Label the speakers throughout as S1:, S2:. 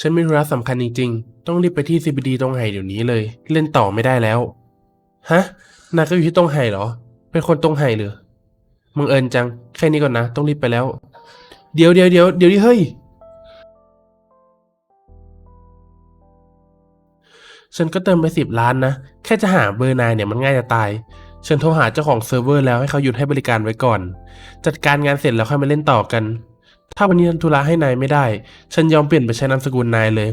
S1: ฉันมีธุระสำคัญจริงๆ ต้องรีบไปที่ CBD ตรงไห่เดี๋ยวนี้เลย เล่นต่อไม่ได้แล้ว ฮะ นายก็อยู่ที่ตรงไห่เหรอ เป็นคนตรงไห่เหรือมึงเอิญจัง แค่นี้ก่อนนะ ต้องรีบไปแล้ว เดี๋ยวเดี๋ยวเดี๋ยวเดี๋ยวดิเฮ้ย ฉันก็เติมไปสิบล้านนะ แค่จะหาเบอร์นายเนี่ยมันง่ายจะตาย ฉันโทรหาเจ้าของเซิร์ฟเวอร์แล้วให้เขาหยุดให้บริการไว้ก่อน จัดการงานเสร็จแล้วค่อยมาเล่นต่อกัน ถ้าวันนี้ทำธุระให้นายไม่ได้ ฉันยอมเปลี่ยนไปใช้นามสกุลนายเลย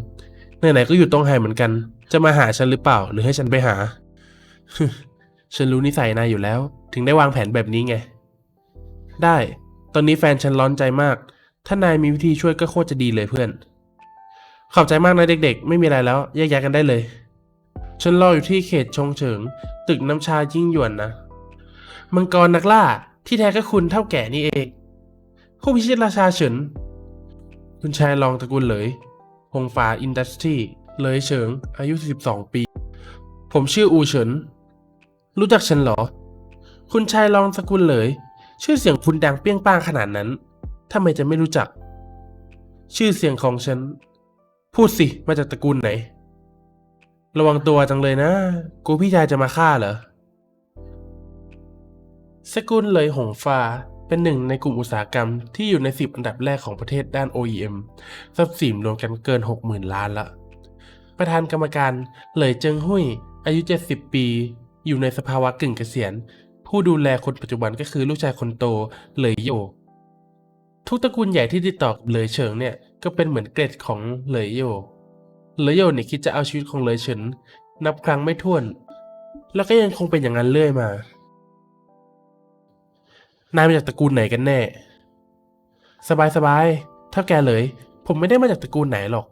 S1: ไหนๆก็อยู่ตรงไฮเหมือนกัน จะมาหาฉันหรือเปล่า หรือให้ฉันไปหา ฉันรู้นิสัยนายอยู่แล้ว ถึงได้วางแผนแบบนี้ไง ได้ ตอนนี้แฟนฉันร้อนใจมาก ถ้านายมีวิธีช่วยก็โคตรจะดีเลยเพื่อน ขอบใจมากนะเด็กๆ ไม่มีอะไรแล้ว แยกย้ายกันได้เลย ฉันรออยู่ที่เขตชงเฉิง ตึกน้ำชายิ่งหยวนนะ มังกรนักล่า ที่แท้ก็คุณเท่าแก่นี่เอง ผู้พิชิตราชาเฉิน คุณชายรองตระกูลเหลยฮงฟ้าอินดัสทรีเหลยเฉิง อายุ42ปี ผมชื่ออูเฉิน รู้จักฉันเหรอ คุณชายรองตระกูลเหลย ชื่อเสียงคุณดังเปี้ยงป้างขนาดนั้นทำไมจะไม่รู้จัก ชื่อเสียงของฉัน พูดสิ มาจากตระกูลไหน ระวังตัวจังเลยนะ กูพี่ชายจะมาฆ่าเหรอสกุลเลยหงฟ้า เป็นหนึ่งในกลุ่มอุตสาหกรรมที่อยู่ในสิบอันดับแรกของประเทศด้าน OEM ทรัพย์สินรวมกันเกิน 60,000 ล้านละ ประธานกรรมการเหลยเจิงหุยอายุ 70 ปี อยู่ในสภาวะกึ่งเกษียณ ผู้ดูแลคนปัจจุบันก็คือลูกชายคนโตเหลยโย ทุกตระกูลใหญ่ที่ติดต่อกับเหลยเฉิงเนี่ยก็เป็นเหมือนเกรดของเหลยโยเหลยโยเนี่ยคิดจะเอาชีวิตของเหลยเฉินนับครั้งไม่ถ้วน แล้วก็ยังคงเป็นอย่างนั้นเรื่อยมา นายมาจากตระกูลไหนกันแน่ สบายสบายๆเท่าแกเลย ผมไม่ได้มาจากตระกูลไหนหรอก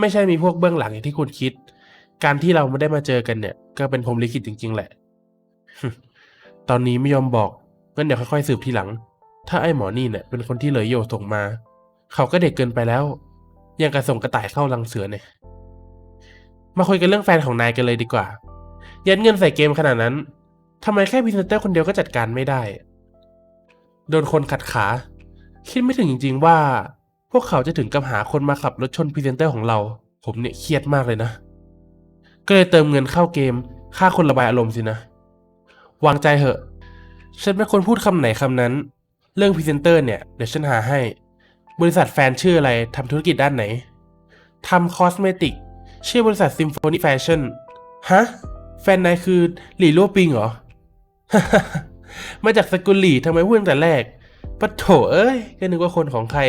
S1: ไม่ใช่มีพวกเบื้องหลังอย่างที่คุณคิด การที่เราไม่ได้มาเจอกันเนี่ย ก็เป็นพรหมลิขิตจริง ๆ แหละ ตอนนี้ไม่ยอมบอกงั้นเดี๋ยวค่อยๆสืบทีหลัง ถ้าไอ้หมอนี่เนี่ยเป็นคนที่เหลยโยส่งมา เขาก็เด็กเกินไปแล้ว ยังกระส่งกระต่ายเข้ารังเสือเนี่ย มาคุยกันเรื่องแฟนของนายกันเลยดีกว่า ยัดเงินใส่เกมขนาดนั้นทำไมแค่พรีเซนเตอร์คนเดียวก็จัดการไม่ได้ โดนคนขัดขา คิดไม่ถึงจริง ๆ ว่า พวกเขาจะถึงกับหาคนมาขับรถชนพรีเซนเตอร์ของเรา ผมเนี่ยเครียดมากเลยนะ ก็เลยเติมเงินเข้าเกม ค่าคนระบายอารมณ์สินะ วางใจเหอะ ฉันเป็นคนพูดคำไหนคำนั้น เรื่องพรีเซนเตอร์เนี่ยเดี๋ยวฉันหาให้ บริษัทแฟนชื่ออะไรทำธุรกิจด้านไหนทำคอสเมติกชื่อบริษัทซิมโฟนีแฟชั่นฮะ แฟนนายคือหลี่ลัวปิงเหรอ มาจากสกุลหลีทำไมพูดตั้งแต่แรกปะโถเอ้ยก็นึกว่าคนของใคร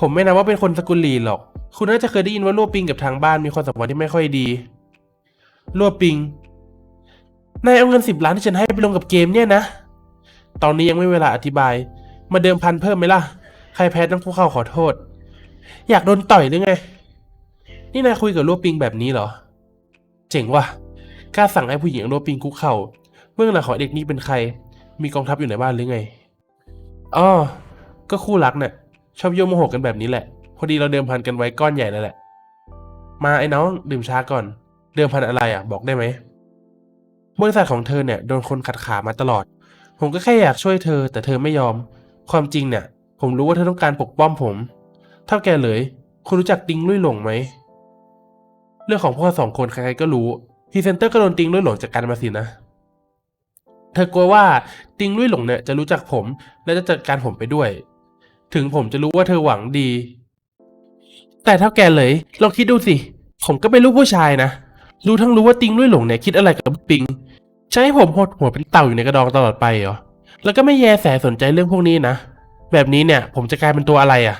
S1: ผมไม่นับว่าเป็นคนสกุลหลีหรอก คุณน่าจะเคยได้ยินว่าลั่วปิงกับทางบ้านมีความสัมพันธ์ที่ไม่ค่อยดีลั่วปิงนายเอาเงินสิบล้านที่ฉันให้ไปลงกับเกมเนี่ยนะ ตอนนี้ยังไม่เวลาอธิบาย มาเดิมพันเพิ่มไหมล่ะ ใครแพ้ต้องคุกเข่าขอโทษ อยากโดนต่อยหรือไง นี่นายคุยกับลั่วปิงแบบนี้เหรอ เจ๋งว่ะกล้าสั่งให้ผู้หญิงลั่วปิงคุกเข่า เบื้องหลังของเด็กนี้เป็นใคร มีกองทัพอยู่ในบ้านหรือไงอ๋อก็คู่รักเนี่ยชอบโยมโมโหกันแบบนี้แหละ พอดีเราเดิมพันกันไว้ก้อนใหญ่แล้วแหละ มาไอ้น้องดื่มชาก่อน เดิมพันอะไรอะ บอกได้ไหมบริษัทของเธอเนี่ยโดนคนขัดขามาตลอด ผมก็แค่อยากช่วยเธอ แต่เธอไม่ยอม ความจริงเนี่ย ผมรู้ว่าเธอต้องการปกป้องผม เท่าแกเลย คุณรู้จักติงลุยหลงไหม เรื่องของพวกเราสองคนใครๆก็รู้พรีเซนเตอร์ก็โดนติงลุยหลงจากการมาสินะ เธอกลัวว่าติงลุยหลงเนี่ยจะรู้จักผม และจะจัดการผมไปด้วย ถึงผมจะรู้ว่าเธอหวังดี แต่เท่าแกเลยลองคิดดูสิ ผมก็เป็นลูกผู้ชายนะ รู้ทั้งรู้ว่าติงลุยหลงเนี่ยคิดอะไรกับปิงให้ผมหดหัวเป็นเต่าอยู่ในกระดองตลอดไปเหรอ แล้วก็ไม่แยแสสนใจเรื่องพวกนี้นะ แบบนี้เนี่ย ผมจะกลายเป็นตัวอะไรอะ่ะ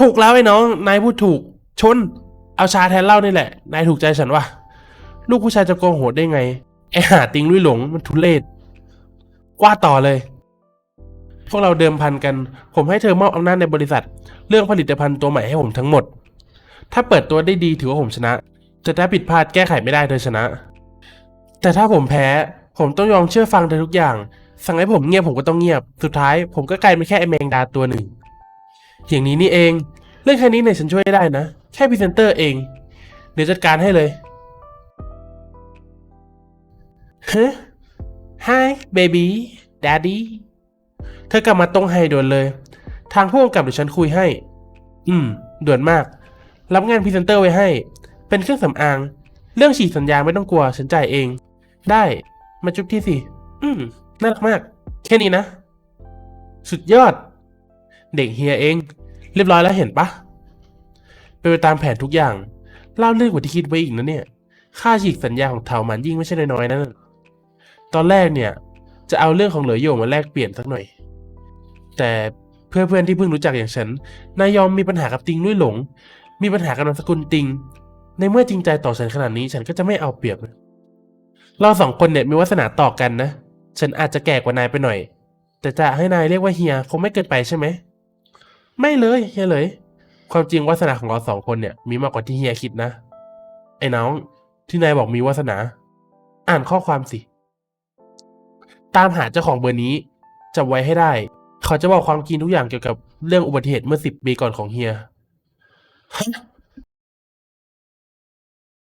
S1: ถูกแล้วไอ้น้อง นายพูดถูก ชน เอาชาแทนเหล้านี่แหละ นายถูกใจฉันวะลูกผู้ชายจะโกงโหดได้ไง ไอหาติงลุยหลงมันทุเลศว่าต่อเลย พวกเราเดิมพันกัน ผมให้เธอมอบอำนาจในบริษัท เรื่องผลิตภัณฑ์ตัวใหม่ให้ผมทั้งหมด ถ้าเปิดตัวได้ดีถือว่าผมชนะจะถ้าผิดพลาดแก้ไขไม่ได้เธอชนะ แต่ถ้าผมแพ้ ผมต้องยอมเชื่อฟังเธอทุกอย่าง สั่งให้ผมเงียบผมก็ต้องเงียบ สุดท้ายผมก็กลายเป็นแค่ไอแมงดาตัวหนึ่ง อย่างนี้นี่เอง เรื่องแค่นี้เนี่ยฉันช่วยได้นะ แค่พรีเซนเตอร์เอง เดี๋ยวจัดการให้เลย ฮะ Hi baby daddy เธอกลับมาตรงไฮด่วนเลย ทางผู้กำกับเดี๋ยวฉันคุยให้ อืม ด่วนมาก รับงานพรีเซนเตอร์ไว้ให้ เป็นเครื่องสำอาง เรื่องฉีดสัญญาไม่ต้องกลัว ฉันจ่ายเอง ได้ มาจุ๊บที่สิ อืม น่ารักมาก แค่นี้นะ สุดยอด เด็กเฮียเอง เรียบร้อยแล้วเห็นปะเป็นไปตามแผนทุกอย่างเล่าเรื่องกว่าที่คิดไว้อีกนะเนี่ย ค่าฉีกสัญญาของเถามันยิ่งไม่ใช่น้อยๆนะั่น ตอนแรกเนี่ย จะเอาเรื่องของเหลือโยมาแลกเปลี่ยนสักหน่อย แต่เพื่อนเพื่อนๆที่เพิ่งรู้จักอย่างฉัน นายยอมมีปัญหากับติงด้วยหลง มีปัญหากับนามสกุลติง ในเมื่อจริงใจต่อฉันขนาดนี้ฉันก็จะไม่เอาเปรียบ เราสองคนเนี่ยมีวาสนาต่อกันนะ ฉันอาจจะแก่กว่านายไปหน่อย แต่จะให้นายเรียกว่าเฮียคงไม่เกินไปใช่ไหม ไม่เลยเฮียเลย ความจริงวาสนาของเราสองคนเนี่ยมีมากกว่าที่เฮียคิดนะ ไอ้น้องที่นายบอกมีวาสนา อ่านข้อความสิ ตามหาเจ้าของเบอร์นี้จำไว้ให้ได้ เขาจะบอกความจริงทุกอย่างเกี่ยวกับเรื่องอุบัติเหตุเมื่อสิบปีก่อนของเฮีย